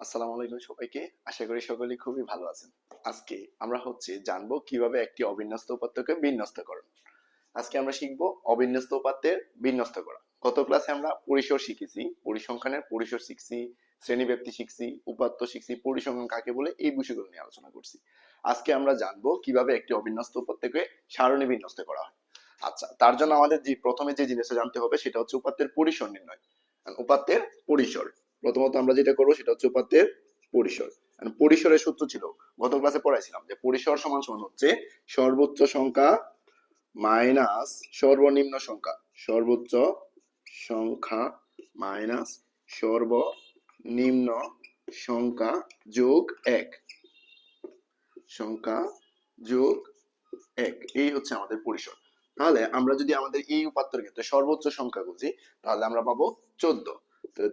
আসসালামু আলাইকুম সবাইকে। আশা করি সকলেই খুবই ভালো আছেন। আজকে আমরা হচ্ছে জানব কীভাবে একটি অবিন্যস্ত উপাত্তকে বিন্যস্ত করণ আজকে আমরা শিখব অবিন্যস্ত উপাত্তের বিন্যস্ত করা। গত ক্লাসে আমরা পরিসর শিখেছি, পরিসংখ্যানের পরিসর শিখছি শ্রেণীব্যাপ্তি শিখছি, উপাত্ত শিখছি, পরিসংখ্যান কাকে বলে এই বিষয়গুলো নিয়ে আলোচনা করছি। আজকে আমরা জানব কীভাবে একটি অবিন্যস্ত উপাত্তকে সারণী বিন্যস্ত করা হয়। আচ্ছা তার জন্য আমাদের যে প্রথমে যে জিনিসটা জানতে হবে সেটা হচ্ছে উপাত্তের পরিসর নির্ণয়। উপাত্তের পরিসর। প্রথমত আমরা যেটা করব সেটা হচ্ছে উপাত্তের পরিসর। পরিসরের সূত্র ছিল গত ক্লাসে পড়াইছিলাম যে পরিসর সমান সমান হচ্ছে সর্বোচ্চ সংখ্যা মাইনাস সর্বনিম্ন সংখ্যা। সর্বোচ্চ সংখ্যা মাইনাস সর্বনিম্ন সংখ্যা যোগ এক। সংখ্যা যোগ এক, এই হচ্ছে আমাদের পরিসর। তাহলে আমরা যদি আমাদের এই উপাত্তর ক্ষেত্রে সর্বোচ্চ সংখ্যা খুঁজি, তাহলে আমরা পাবো চোদ্দ।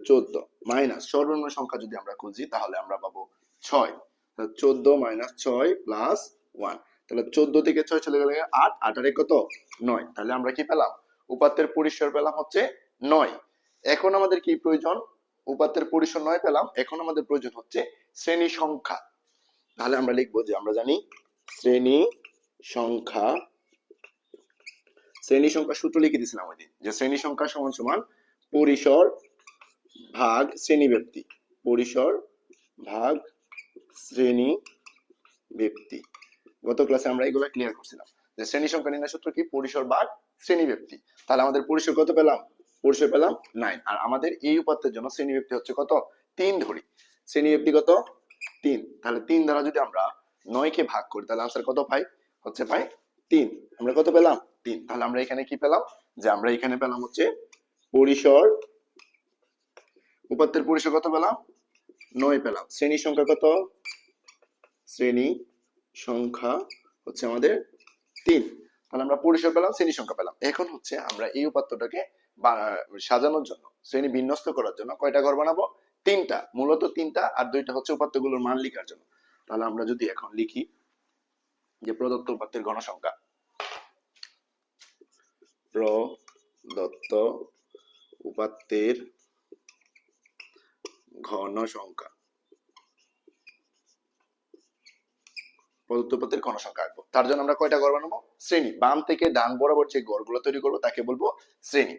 চোদ্দ মাইনাস সর্বনিম্ন সংখ্যা যদি আমরা খুঁজি, তাহলে আমরা পাবো ছয়। চোদ্দ মাইনাস ছয় প্লাস ওয়ান। তাহলে চোদ্দ থেকে ছয় চলে গেলে আট আট আর কত? নয়। তাহলে আমরা কি পেলাম? উপাত্তের পরিসর পেলাম হচ্ছে নয়। এখন আমাদের কি প্রয়োজন? উপাত্তের পরিসর নয় পেলাম, এখন আমাদের প্রয়োজন হচ্ছে শ্রেণি সংখ্যা। তাহলে আমরা লিখব যে আমরা জানি শ্রেণি সংখ্যা শ্রেণি সংখ্যা সূত্র লিখে দিয়েছিলাম ওই দিন, যে শ্রেণি সংখ্যা সমান সমান পরিসর ভাগ শ্রেণি ব্যক্তি, পরিসর ভাগ শ্রেণি ব্যক্তি। গত ক্লাসে আমরা এগুলো ক্লিয়ার করছিলাম। যে শ্রেণি সংখ্যা নির্ণয় সূত্র কি? পরিসর ভাগ শ্রেণি ব্যক্তি। তাহলে আমাদের পরিসর কত পেলাম? পরিসর পেলাম নাইন আর আমাদের এই উপাত্তের জন্য শ্রেণি ব্যক্তি হচ্ছে কত? তিন ধরি। শ্রেণি ব্যক্তি কত? তিন। তাহলে তিন দ্বারা যদি আমরা নয়কে ভাগ করি, তাহলে আনসার কত পাই? হচ্ছে পাই তিন। আমরা কত পেলাম? তিন। তাহলে আমরা এখানে কি পেলাম? যে আমরা এখানে পেলাম হচ্ছে পরিসর উপাত্তের পরিসর কত পেলাম? নয় পেলাম। শ্রেণি সংখ্যা কত? শ্রেণি সংখ্যা হচ্ছে আমাদের তিন। তাহলে আমরা পরিসর পেলাম, শ্রেণি সংখ্যা পেলাম। এখন হচ্ছে আমরা এই উপাত্তটাকে সাজানোর জন্য, শ্রেণি বিন্যস্ত করার জন্য কয়টা ঘর বানাবো? তিনটা। মূলত তিনটা আর দুইটা হচ্ছে উপাত্তগুলোর মান লিখার জন্য। তাহলে আমরা যদি এখন লিখি যে প্রদত্ত উপাত্তের গণসংখ্যা প্রদত্ত উপাত্তের ঘন সংখ্যা প্রদত্ত ঘন সংখ্যা আঁকবো। তার জন্য আমরা কয়টা ঘর বানাবো? শ্রেণি। বাম থেকে ডান বরাবর যে ঘরগুলো তৈরি করব, তাকে বলব শ্রেণি।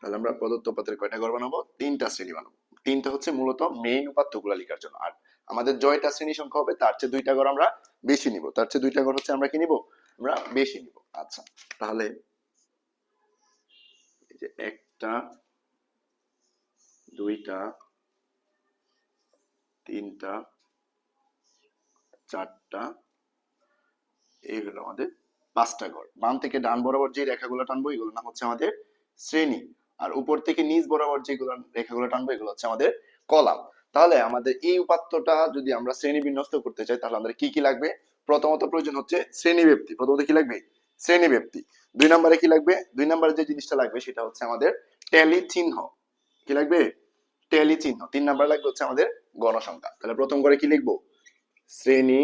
তাহলে আমরা কয়টা ঘর বানাবো? তিনটা শ্রেণি বানাবো। তিনটা হচ্ছে মূলত মেইন উপাত্তগুলো লেখার জন্য। আর আমাদের জয়টা শ্রেণি সংখ্যা হবে, তার চেয়ে দুইটা ঘর আমরা বেশি নিব। তার চেয়ে দুইটা ঘর হচ্ছে আমরা কি নিব? আমরা বেশি নিব। আচ্ছা তাহলে যে একটা, দুইটা, তিনটা, চারটা এই হলো আমাদের পাঁচটা ঘর। বাম থেকে ডান বরাবর যে রেখাগুলো টানবো এগুলো নাম হচ্ছে আমাদের শ্রেণি। আর উপর থেকে নিচ বরাবর যেগুলো রেখাগুলো টানবো, এগুলো হচ্ছে আমাদের কলাম। তাহলে আমাদের এই উপাত্তটা যদি আমরা শ্রেণি বিন্যস্ত করতে চাই, তাহলে আমাদের কি কি লাগবে? প্রথমত প্রয়োজন হচ্ছে শ্রেণি ব্যক্তি প্রথমত কি লাগবে? শ্রেণি ব্যক্তি দুই নম্বরে কি লাগবে? দুই নম্বরে যে জিনিসটা লাগবে সেটা হচ্ছে আমাদের ট্যালি চিহ্ন কি লাগবে? ট্যালি চিহ্ন তিন নাম্বার লাগবে হচ্ছে আমাদের গণসংখ্যা। তাহলে প্রথম করে কি লিখব? শ্রেণি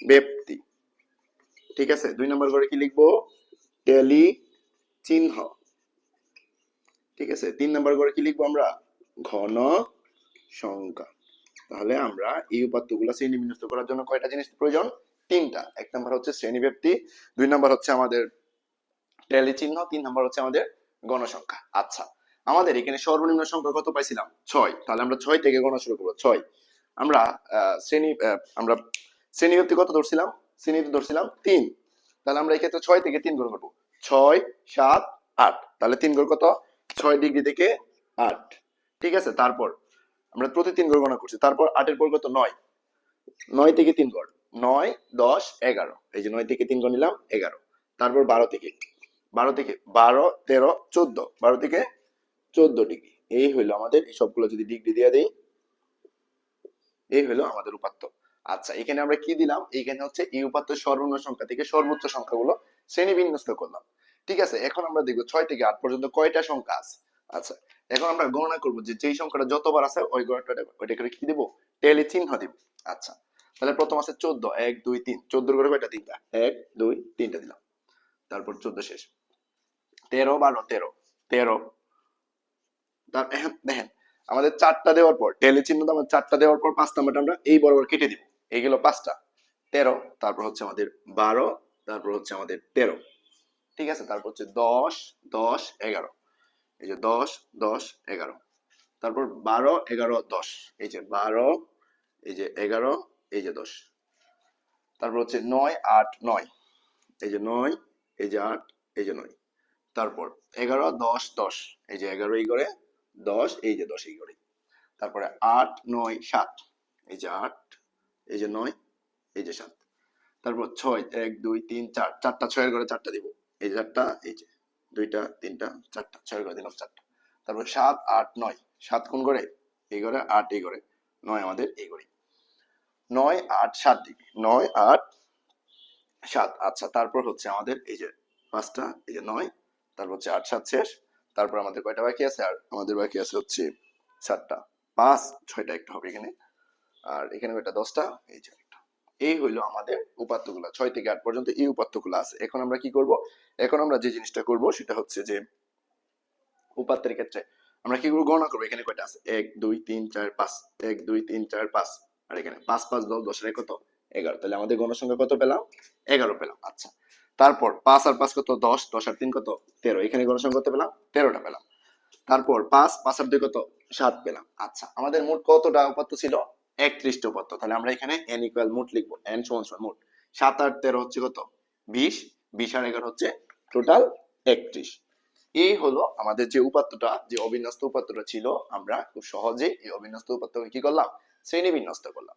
ব্যক্তি। ঠিক আছে? দুই নম্বর করে কি লিখব? ট্যালি চিহ্ন ঠিক আছে? তিন নম্বর করে কি লিখব আমরা? ঘন সংখ্যা তাহলে আমরা এই উপাত্তগুলো শ্রেণি বিন্যস্ত করার জন্য কয়টা জিনিস প্রয়োজন? তিনটা। এক নম্বর হচ্ছে শ্রেণি ব্যক্তি দুই নম্বর হচ্ছে আমাদের ট্যালি চিহ্ন, তিন নম্বর হচ্ছে আমাদের গণসংখ্যা। আচ্ছা আমাদের এখানে সর্বনিম্ন সংখ্যা কত পাইছিলাম? ছয়। তাহলে আমরা ছয় থেকে গণনা শুরু করব। ছয়। আমরা শ্রেণি আমরা শ্রেণি ব্যক্তি কত ধরছিলাম? শ্রেণীতে ধরছিলাম তিন। তাহলে আমরা এক্ষেত্রে ছয় থেকে তিন গুণ করব। ছয়, সাত, আট। তাহলে তিন গুণ কত? ছয় ডিগ্রি থেকে আট। ঠিক আছে? তারপর আমরা প্রতি তিন গড় গণনা করছি। তারপর আটের পর কত নয়। নয় থেকে তিন গড় নয়, দশ, এগারো। এই যে নয় থেকে তিন গড় নিলাম, এগারো। তারপর বারো থেকে বারো থেকে বারো, তেরো, চোদ্দ। বারো থেকে চোদ্দ ডিগ্রি। এই হইল আমাদের এই সবগুলো যদি ডিগ্রি দিয়ে দেই, এই হইল আমাদের উপাত্ত। আচ্ছা এখানে আমরা কি দিলাম? এখানে হচ্ছে এই উপাত্ত সর্বনিম্ন সংখ্যা থেকে সর্বোচ্চ সংখ্যাগুলো শ্রেণি বিন্যস্ত করলাম। ঠিক আছে, এখন আমরা দেখব ছয় থেকে আট পর্যন্ত কয়টা সংখ্যা আছে? আচ্ছা এখন আমরা গণনা করব যে যেই সংখ্যাটা যতবার আছে, ওই গণনাটা ওইটা করে কি দেবো? টেলি চিহ্ন দিব। আচ্ছা তাহলে প্রথম আছে চোদ্দ, এক, দুই, তিন। চোদ্দ করে কয়টা? তিনটা। এক, দুই, তিনটা দিলাম। তারপর চোদ্দ শেষ। তেরো, বারো, তেরো। তেরো। দেখেন, আমাদের চারটা দেওয়ার পর টেলে চিহ্ন তো আমাদের চারটা দেওয়ার পর পাঁচ নাম্বারটা আমরা এই বরাবর কেটে দিব। এই গেল পাঁচটা। তেরো, তারপর হচ্ছে আমাদের বারো, তারপর হচ্ছে আমাদের তেরো। ঠিক আছে? তারপর হচ্ছে দশ দশ, এগারো। এই যে দশ দশ, এগারো। তারপর বারো, এগারো, দশ। এই যে বারো, এই যে এগারো এই যে দশ তারপর হচ্ছে নয় আট নয় এই যে নয় এই যে আট এই যে নয় তারপর এগারো দশ দশ এই যে এগারো এই করে দশ এই যে দশ এই করে তারপরে আট নয় সাত এই যে আট এই যে নয় এই যে সাত তারপর ছয় এক দুই তিন চার চারটা ছয়ের ঘরে চারটা দিব এই যে চারটা এই যে দুইটা তিনটা চারটা ছয়ের ঘরে দিলাম চারটা তারপর সাত আট নয় সাত কোন করে এই ঘরে আট এই ঘরে নয় আমাদের এই ঘরে নয় আট সাত দিবি নয় আট সাত। আচ্ছা তারপর হচ্ছে আমাদের এই যে পাঁচটা, এই যে নয়, তারপর হচ্ছে আট সাত শেষ, তারপর আমাদের কয়টা বাকি আছে? আর আমাদের বাকি আছে হচ্ছে সাতটা পাঁচ, ছয়টা একটা হবে এখানে। আর এখানে কয়টা? দশটা, এই যে এই হইল আমাদের উপাত্তগুলো, ছয় থেকে আট পর্যন্ত এই উপাত্তগুলো আছে। এখন আমরা কি করব? এখন আমরা যে জিনিসটা করব সেটা হচ্ছে যে উপাত্তের ক্ষেত্রে আমরা কি করব? গণনা করব এখানে কয়টা আছে? এক, দুই, তিন, চার, পাঁচ। এক, দুই, তিন, চার, পাঁচ। আর এখানে পাঁচ পাঁচ, দশ, দশের কত? এগারো। তাহলে আমাদের গণসংখ্যা কত পেলাম? এগারো পেলাম আচ্ছা। তারপর পাঁচ আর পাঁচ কত? দশ। দশ আর তিন কত? তেরো। এখানে গণসংখ্যা কত পেলাম? তেরোটা পেলাম। তারপর পাঁচ পাঁচ আর দুই কত? সাত পেলাম। আচ্ছা আমাদের মোট কতটা উপাত্ত ছিল? একত্রিশটা উপাত্ত। তাহলে আমরা এখানে এন ইকুয়াল মোট লিখব। এন সমান সমান মোট। সাত আট তেরো হচ্ছে কত? বিশ। বিশ আর এগারো হচ্ছে টোটাল একত্রিশ। এই হলো আমাদের যে উপাত্তটা, যে অবিন্যস্ত উপাত্তটা ছিল, আমরা খুব সহজেই এই অবিন্যস্ত উপাত্তকে কি করলাম? শ্রেণি বিন্যস্ত করলাম।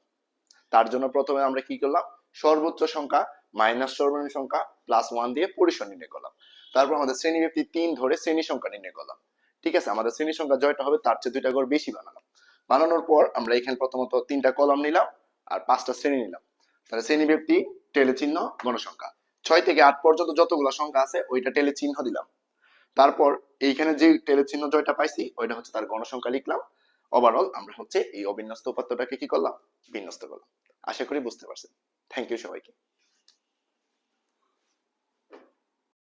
তার জন্য প্রথমে আমরা কি করলাম? সর্বোচ্চ সংখ্যা, মাইনাস সর্বনিম্ন সংখ্যা প্লাস ওয়ান দিয়ে পরিসর নির্ণয় করলাম। তারপর আমাদের শ্রেণি ব্যক্তি তিন ধরে শ্রেণি সংখ্যা নির্ণয় করলাম। ঠিক আছে? আমাদের শ্রেণি সংখ্যা জয়টা হবে, তার চেয়ে দুইটা ঘর বেশি বানালাম। বানানোর পর আমরা এখানে প্রথমত তিনটা কলম নিলাম আর পাঁচটা শ্রেণি নিলাম। তাহলে শ্রেণি ব্যক্তি টেলে চিহ্ন গণসংখ্যা ছয় থেকে আট পর্যন্ত যতগুলো সংখ্যা আছে, ওইটা টেলে চিহ্ন দিলাম। তারপর এইখানে যে টেলে চিহ্ন জয়টা পাইছি, ওইটা হচ্ছে তার গণসংখ্যা লিখলাম। ওভারঅল আমরা হচ্ছে এই অবিন্যস্ত উপাত্তটাকে কি করলাম? বিন্যস্ত করলাম। আশা করি বুঝতে পারছেন। থ্যাংক ইউ সবাইকে।